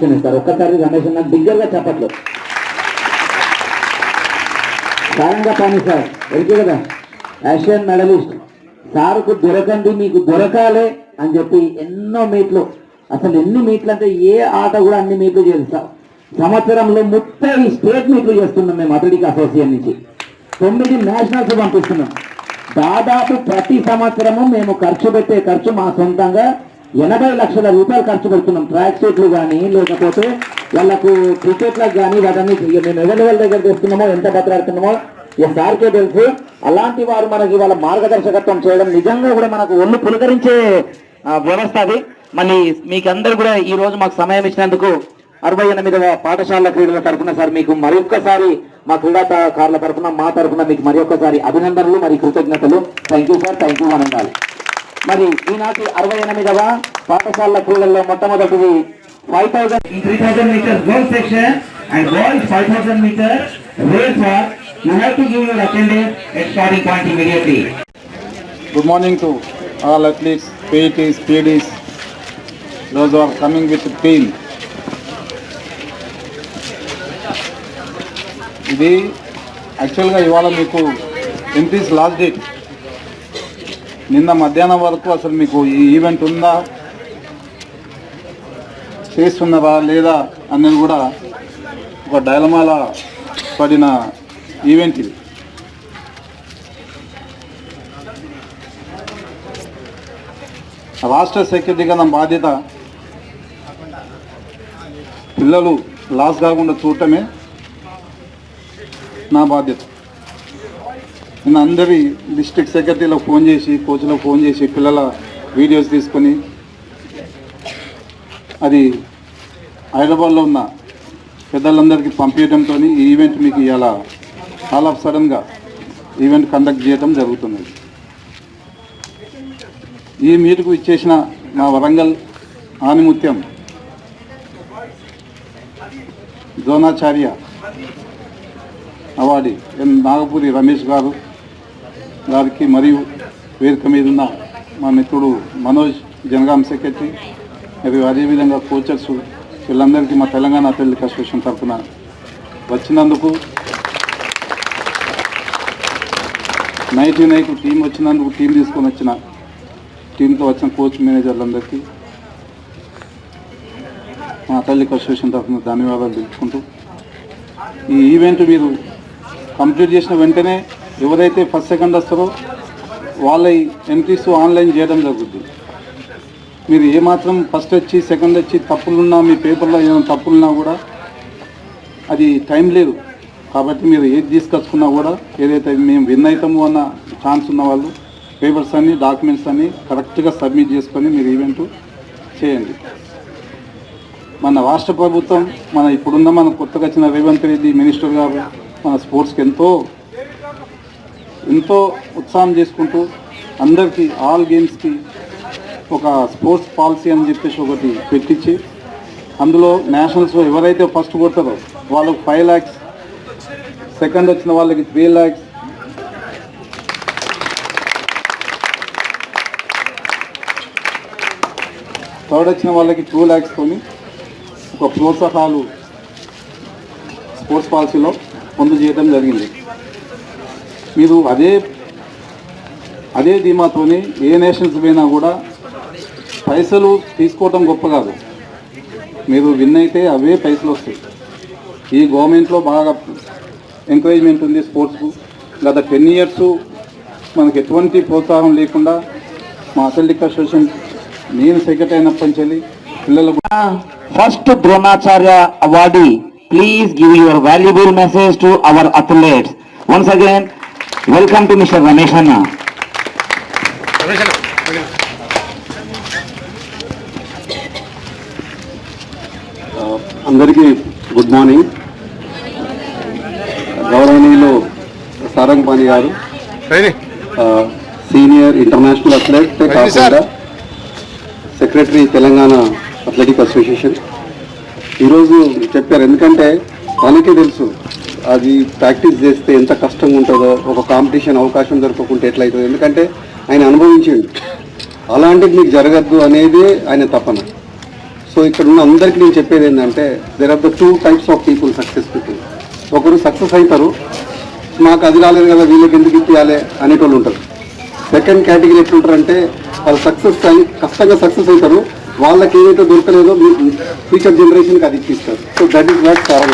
Function ఇస్తారు ఒక్కసారి రమేష్ అన్న బిగ్గరగా చెప్పట్లు సారంగా పాని సార్ ఎరికే కదా యాషియన్ మెడలిస్ట్ సార్కు దొరకండి మీకు దొరకాలే అని చెప్పి ఎన్నో మీట్లు అసలు ఎన్ని మీట్లు అంటే ఏ ఆట కూడా అన్ని మీట్లు చేస్తాం సంవత్సరంలో ముప్పై స్టేట్ మీట్లు చేస్తున్నాం మేము అథ్లెటిక్ అసోసియేషన్ నుంచి తొమ్మిది నేషనల్స్ పంపిస్తున్నాం దాదాపు ప్రతి సంవత్సరము మేము ఖర్చు పెట్టే ఖర్చు మా సొంతంగా ఎనభై లక్షల రూపాయలు ఖర్చు పెడుతున్నాం ట్రాక్ సీట్లు కానీ లేకపోతే వాళ్ళకు క్రికెట్లకు కానీ వాటన్ని మేము ఎవరి దగ్గర తెస్తున్నామో ఎంత భద్రాడుతున్నామో సార్కే తెలుసు అలాంటి వారు మనకి వాళ్ళ మార్గదర్శకత్వం చేయడం నిజంగా కూడా మనకు ఒళ్ళు పులకరించే వ్యవస్థ అది మరి మీకందరూ కూడా ఈ రోజు మాకు సమయం ఇచ్చినందుకు అరవై ఎనిమిదవ పాఠశాల క్రీడల తరఫున సార్ మీకు ఒక్కసారి మా క్రీడాకారుల తరఫున మా తరఫున మీకు మరొకసారి అభినందనలు మరి కృతజ్ఞతలు thank you sir thank you మరి ఈనాటి అరవై ఎనిమిదవ పాఠశాల క్రీడల్లో మొట్టమొదటిది five thousand three thousand metre section five thousand metre race good morning to all athletes PETs PDs రోజు ఆర్ కమింగ్ విత్ టీమ్ ఇది యాక్చువల్గా ఇవాళ మీకు ఎంపీస్ లాస్ట్ డేట్ నిన్న మధ్యాహ్నం వరకు అసలు మీకు ఈ ఈవెంట్ ఉందా చేస్తున్నారా లేదా అనేది కూడా ఒక డైలమాల పడిన ఈవెంట్ ఇది రాష్ట్ర సెక్యూరిటీ నా బాధ్యత పిల్లలు లాస్ కాకుండా చూడటమే నా బాధ్యత నేను అందరి డిస్ట్రిక్ట్ సెక్రటరీలో ఫోన్ చేసి కోచ్లో ఫోన్ చేసి పిల్లల వీడియోస్ తీసుకొని అది హైదరాబాద్లో ఉన్న పెద్దలందరికీ పంపించడంతో ఈ ఈవెంట్ మీకు ఇలా ఆల్ ఆఫ్ సడన్గా ఈవెంట్ కండక్ట్ చేయడం జరుగుతున్నది ఈ మీటుకు ఇచ్చేసిన నా వరంగల్ ఆనిముత్యం ద్రోణాచార్య అవార్డి ఎన్ నాగపూరి రమేష్ గారు గారికి మరియు వేదిక మీద ఉన్న మా మిత్రుడు మనోజ్ జనగాం సెక్రటరీ మరియు అదేవిధంగా కోచర్స్ వీళ్ళందరికీ మా తెలంగాణ అథ్లెటిక్ అసోసియేషన్ తరఫున వచ్చినందుకు నైట్ నైట్ టీం వచ్చినందుకు టీం తీసుకొని వచ్చిన టీంతో వచ్చిన కోచ్ మేనేజర్లందరికీ మా అథ్లెటిక్ అసోసియేషన్ తరఫున ధన్యవాదాలు తెలుసుకుంటూ ఈ ఈవెంట్ మీరు కంప్లీట్ చేసిన వెంటనే ఎవరైతే ఫస్ట్ సెకండ్ వస్తారో వాళ్ళ ఎంట్రీస్ ఆన్లైన్ చేయడం జరుగుతుంది మీరు ఏమాత్రం ఫస్ట్ వచ్చి సెకండ్ వచ్చి తప్పులున్నా మీ పేపర్లో ఏమైనా తప్పులున్నా కూడా అది టైం లేదు కాబట్టి మీరు ఏది తీసుకొచ్చుకున్నా కూడా ఏదైతే మేము విన్ అవుతాము అన్న ఛాన్స్ ఉన్న వాళ్ళు పేపర్స్ అన్ని డాక్యుమెంట్స్ అన్ని కరెక్ట్గా సబ్మిట్ చేసుకొని మీరు ఈవెంట్ చేయండి మన రాష్ట్ర ప్రభుత్వం మన ఇప్పుడున్న మన కొత్తగా వచ్చిన రేవంత్ రెడ్డి మినిస్టర్ గారు మన స్పోర్ట్స్కి ఎంతో ఎంతో ఉత్సాహం చేసుకుంటూ అందరికీ ఆల్ గేమ్స్కి ఒక స్పోర్ట్స్ పాలసీ అని చెప్పేసి ఒకటి పెట్టించి అందులో నేషనల్స్ ఎవరైతే ఫస్ట్ కొడతారో వాళ్ళకి ఫైవ్ ల్యాక్స్ సెకండ్ వచ్చిన వాళ్ళకి త్రీ ల్యాక్స్ థర్డ్ వచ్చిన వాళ్ళకి టూ ల్యాక్స్తోని ఒక ప్రోత్సాహాలు స్పోర్ట్స్ పాలసీలో పొందు చేయడం జరిగింది మీరు అదే అదే ధీమాతో ఏ నేషన్స్ పోయినా కూడా పైసలు తీసుకోవటం గొప్ప కాదు మీరు విన్ అయితే అవే పైసలు వస్తాయి ఈ గవర్నమెంట్లో బాగా ఎంకరేజ్మెంట్ ఉంది స్పోర్ట్స్కు గత టెన్ ఇయర్స్ మనకు ఎటువంటి ప్రోత్సాహం లేకుండా మా అథ్లెటిక్ అసోసియేషన్ నేను సెక్రటరీ అయినప్పటి నుంచి పిల్లలకు first Dronacharya award please give your valuable message to our athletes once again welcome to mister Ramesh అన్న అందరికీ గుడ్ మార్నింగ్ గౌరవనీయులు Sarangapani garu senior international athlete కాకుండా సెక్రటరీ తెలంగాణ అథ్లెటిక్ అసోసియేషన్ ఈరోజు చెప్పారు ఎందుకంటే మనకే తెలుసు అది ప్రాక్టీస్ చేస్తే ఎంత కష్టంగా ఉంటుందో ఒక కాంపిటీషన్ అవకాశం దొరకకుంటే ఎట్లయితుంది ఎందుకంటే ఆయన అనుభవించింది అలాంటిది మీకు జరగద్దు అనేది ఆయన తపన సో ఇక్కడ ఉన్న అందరికీ నేను చెప్పేది ఏంటంటే there are the two types of people success people ఒకరు సక్సెస్ అవుతారు మాకు అది రాలేదు కదా వీళ్ళకి ఎందుకు ఇప్పియాలి అనేటోళ్ళు ఉంటారు సెకండ్ కేటగిరీ ఎట్లుంటారంటే వాళ్ళు సక్సెస్ కానీ కష్టంగా సక్సెస్ అవుతారు వాళ్ళకి ఏదైతే దొరకలేదో ఫ్యూచర్ జనరేషన్కి అది ఇప్పిస్తారు so that is what sir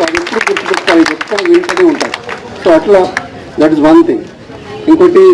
సాధించి గుర్తుపెట్టాలి ఎప్పుడు వింటూనే ఉంటారు సో అట్లా దట్ ఇస్ వన్ థింగ్ ఇంకోటి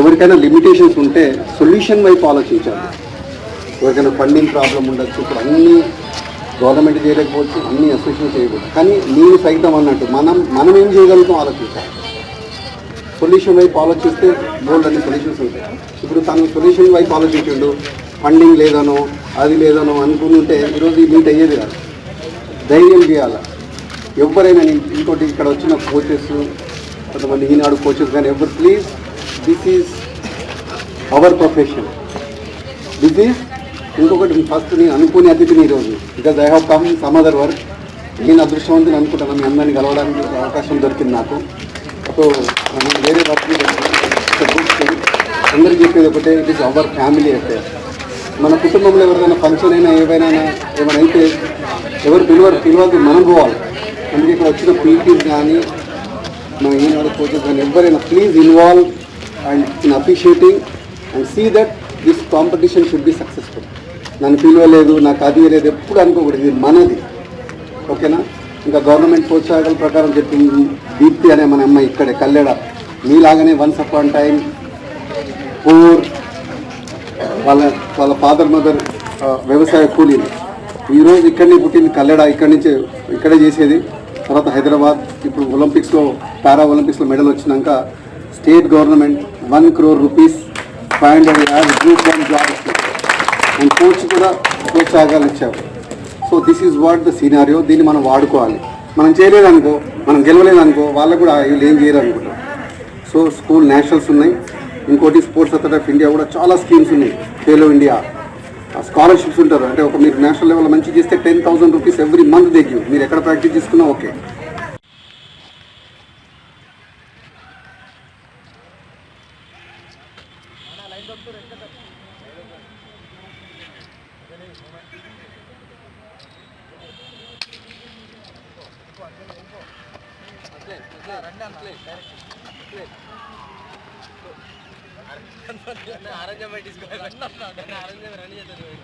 ఎవరికైనా లిమిటేషన్స్ ఉంటే సొల్యూషన్ వైపు ఆలోచించాలి ఎవరికైనా ఫండింగ్ ప్రాబ్లం ఉండొచ్చు ఇప్పుడు అన్నీ గవర్నమెంట్ చేయలేకపోవచ్చు అన్ని అసోసియేషన్ చేయకూడదు కానీ నేను సైతం అన్నట్టు మనం మనం ఏం చేయగలుగుతాం ఆలోచించాలి సొల్యూషన్ వైపు ఆలోచిస్తే బోల్డ్ అన్ని సొల్యూషన్స్ ఉంటాయి ఇప్పుడు తను సొల్యూషన్ వైపు ఆలోచించాడు ఫండింగ్ లేదనో అది లేదనో అనుకుంటుంటే ఈరోజు ఈ మీట్ అయ్యేది కాదు ధైర్యం చేయాలి ఎవరైనా ఇంకోటి ఇక్కడ వచ్చిన కోచెస్ కొంతమంది ఈనాడు కోచెస్ కానీ ఎవరు please this is our profession this is ఇంకొకటి ఫస్ట్ నేను అనుకునే అతిథిని ఈరోజు because I have come some other work నేను అదృష్టవంతుని అనుకుంటాను మీ అందరిని కలవడానికి అవకాశం దొరికింది నాకు సో నేను వేరే వర్క్ అందరికీ చెప్పేది ఒకటే ఇట్ ఈస్ అవర్ ఫ్యామిలీ అయితే మన కుటుంబంలో ఎవరైనా ఫంక్షన్ అయినా ఏవైనా ఏమైనా అయితే ఎవరు పిలువరు పిలవాలి మనం పోవాలి అందుకే ఇక్కడ వచ్చిన పీపీ కానీ మా ఈనాడు కోచెస్ కానీ ఎవరైనా please involve and in appreciating and see that this competition should be successful నన్ను పిలవలేదు నాకు అది లేదు ఎప్పుడు అనుకోకూడదు ఇది మనది ఓకేనా ఇంకా గవర్నమెంట్ ప్రోత్సాహకాల ప్రకారం చెప్పింది దీప్తి అనే మన అమ్మాయి ఇక్కడే కల్లెడ మీలాగానే వన్స్ అపాన్ టైం పూర్ వాళ్ళ వాళ్ళ ఫాదర్ మదర్ వ్యవసాయ కూలీలు ఈరోజు ఇక్కడనే పుట్టింది కల్లెడ ఇక్కడి నుంచే ఇక్కడే చేసేది తర్వాత హైదరాబాద్ ఇప్పుడు ఒలింపిక్స్లో పారా ఒలింపిక్స్లో మెడల్ వచ్చినాక state government one crore rupees five hundred add group one job and coach కూడా ప్రోత్సాహకాలు ఇచ్చారు so this is what the scenario దీన్ని మనం వాడుకోవాలి మనం చేయలేదనుకో మనం గెలవలేదనుకో వాళ్ళకు కూడా ఏం చేయరు అనుకుంటాం సో స్కూల్ నేషనల్స్ ఉన్నాయి ఇంకోటి స్పోర్ట్స్ అథారిటీ ఆఫ్ ఇండియా కూడా చాలా స్కీమ్స్ ఉన్నాయి ఖేలో ఇండియా స్కాలర్షిప్స్ ఉంటారు అంటే ఒక మీరు నేషనల్ లెవెల్ మంచి చేస్తే ten thousand rupees every month దగ్గర మీరు ఎక్కడ ప్రాక్టీస్ చేసుకున్నా ఓకే రండి అన్న డైరెక్ట్ అరేంజ్మెంట్ తీసుకోవాలి అరేంజ్మెంట్ రన్ చేద్దాం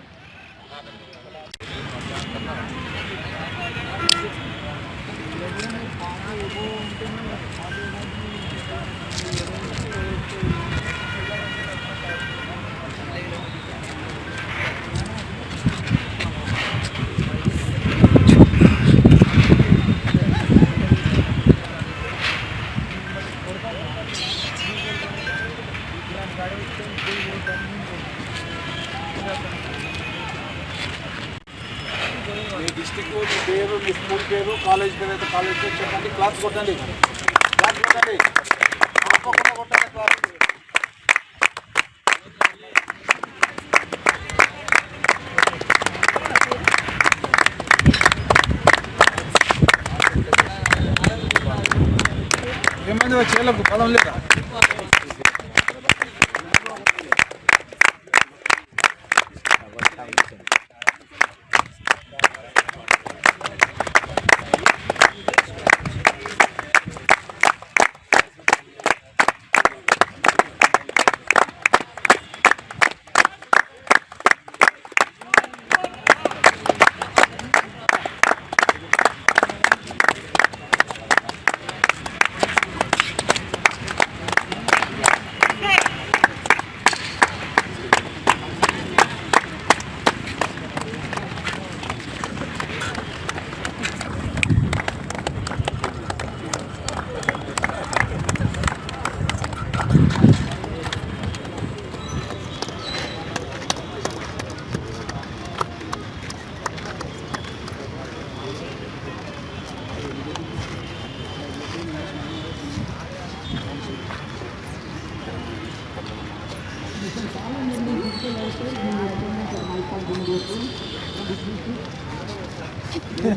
మీ డిస్టిక్ పేరు మీ స్కూల్ పేరు కాలేజ్ పేరు అయితే కాలేజ్ పేరు చెప్పండి క్లాస్ కొట్టండి క్లాస్ కొట్టండి తప్పకుండా కొట్టండి క్లాస్ ఏమైంది చేలకు బలం లేదా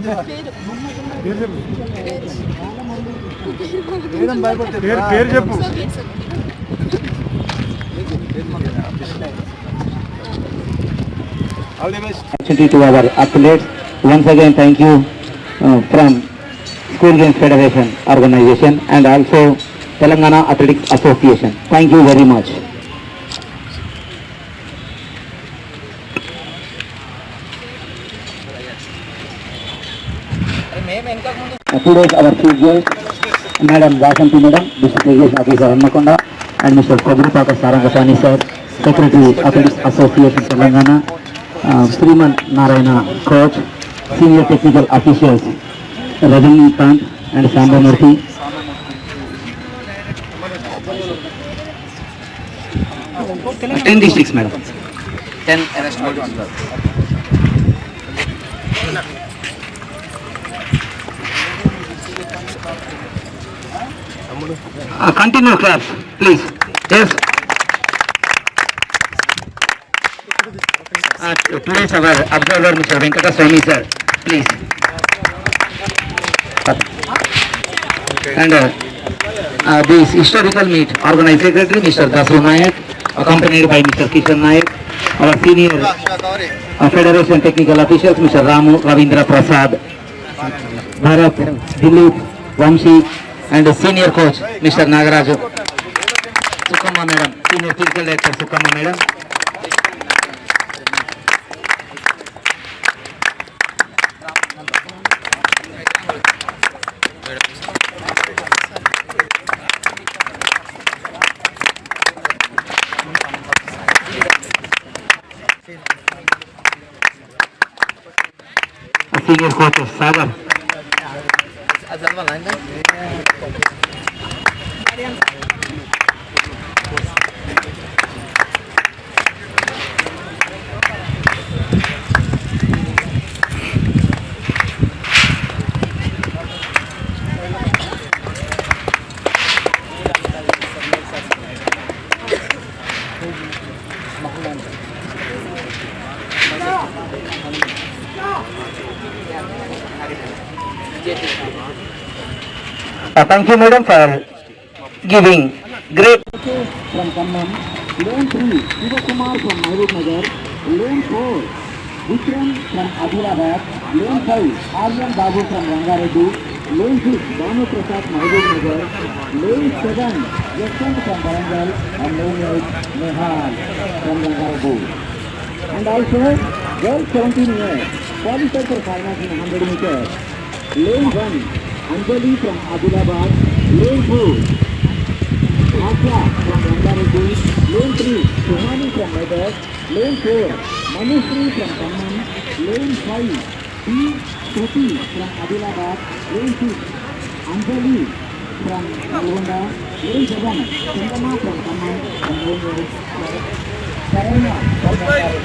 పేరు పేరు చెప్పు వారి athletes once again thank you from school games federation organization and also Telangana athletics association thank you very much today our chief guest, Madam Vasanti Madam, District Irrigation Officer Annakonda, and Mr. Kogurupaka Sarangasani Sir, Secretary Athletics Association Telangana, uh, Sriman Narayana Coach, Senior Technical Officials Rajani Pant and Samba Murthy. Ten districts, madam. Ten arrest orders. Uh, continue class, please. Yes. Uh, today's our observer, Mr. Venkata Swami, sir. Please. And uh, uh, this historical meet organized secretary, Mr. Dasu Nayak, accompanied by Mr. Kishan Nayak, our senior uh, Federation technical officials, Mr. Ramu Ravindra Prasad, Bharat, Dilip, Vamsi, and the senior coach, Mr. Nagarajo. Sukama Madam, senior physical director, Sukama Madam. Senior coach, Sadam. Selamat malam. Selamat kan? Thank you, madam, for giving great. Okay, from Kammam, lane 3, Shiva Kumar from Mahbub Nagar, lane 4, Vikram from Adhilabad, lane 5, Aryan Babu from Rangareddy, lane 6, Banu Prasad Mahbub Nagar, lane 7, Yashwant from Barangal, and lane 8, Nehal from Rangareddy. And also, girl 17 years, qualified for finals in 100 meters, lane 1, Anjali from Adilabad, Lane 4. Asya from Rangareddy, Lane 3. Sohani from Medak, Lane 4. Manushree from Khammam, Lane 5. B. Soti from Adilabad, Lane 6. Anjali from Nalgonda, Lane 7. Chandana from Khammam, Lane 8. Saranya from